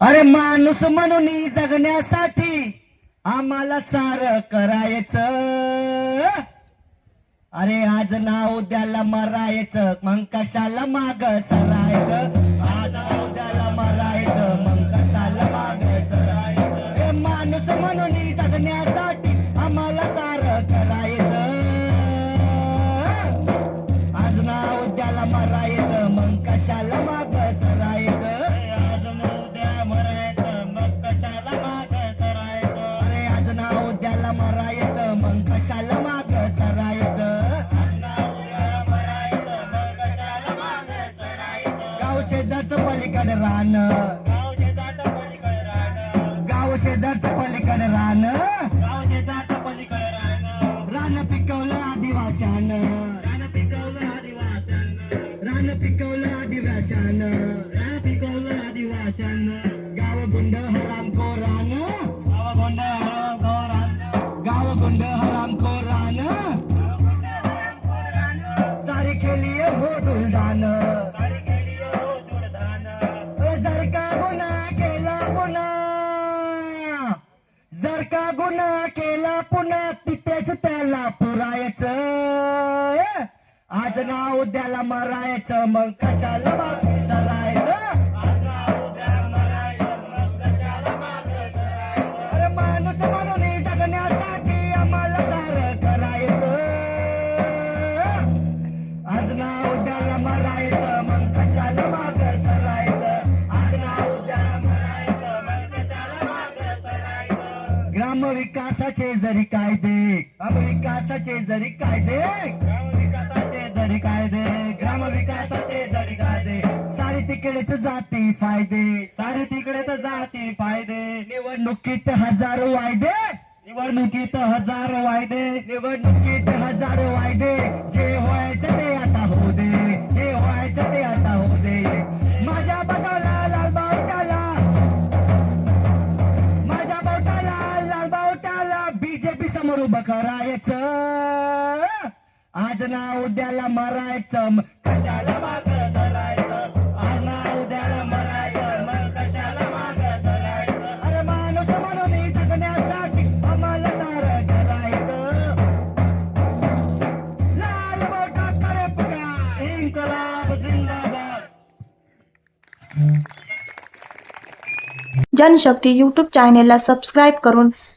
अरे माणूस म्हणून जगण्यासाठी आम्हाला सार करायचं. अरे आज ना उद्याला मरायचं मग कशाला माग सरायचं? आज ना उद्याला मरायचं मग कशाला माग सरायचं? हे माणूस म्हणून जगण्यासाठी आम्हाला सार करायचं. आज ना उद्याला मरायचं. गाव शेजारचं पलीकडे रान. गाव शेजारचं पलीकडे रान. गाव शेजारचं पलीकडे रान. गाव शेजारचं पलीकडे रान. रान पिकवलं आदिवाशान. रान पिकवलं आदिवाशान. रान पिकवलं आदिवाशान. रान पिकवलं आदिवाशान. गाव गुंड हराम रान गाव गुंड हराम गाव गुंड हराम रान सारी खेळी हो दुलदान. गुन्हा केला पुन्हा तिथेच त्याला पुरायचं. आज ना उद्याला मरायचं मग कशाला बाबी चला ग्रामविकासाचे जरी कायदे ग्रामविकासाचे जरी कायदे ग्रामविकासाचे जरी कायदे ग्रामविकासाचे जरी कायदे सारे तिकडेच जाती फायदे सारे तिकडेच जाती फायदे निवडणुकीत हजारो वायदे निवडणुकीत हजारो वायदे निवडणुकीत हजारो वायदे स्वरूप करायचं आज ना उद्याला मरायचं कशाला माग सरायचं? आज ना उद्याला मरायचं मग कशाला माग सरायचं? अरे माणूस म्हणून जगण्यासाठी आम्हाला सार करायचं. लाल बोटा करे पुका इन्कलाब जिंदाबाद. जनशक्ती यूट्यूब चॅनेलला सबस्क्राईब करून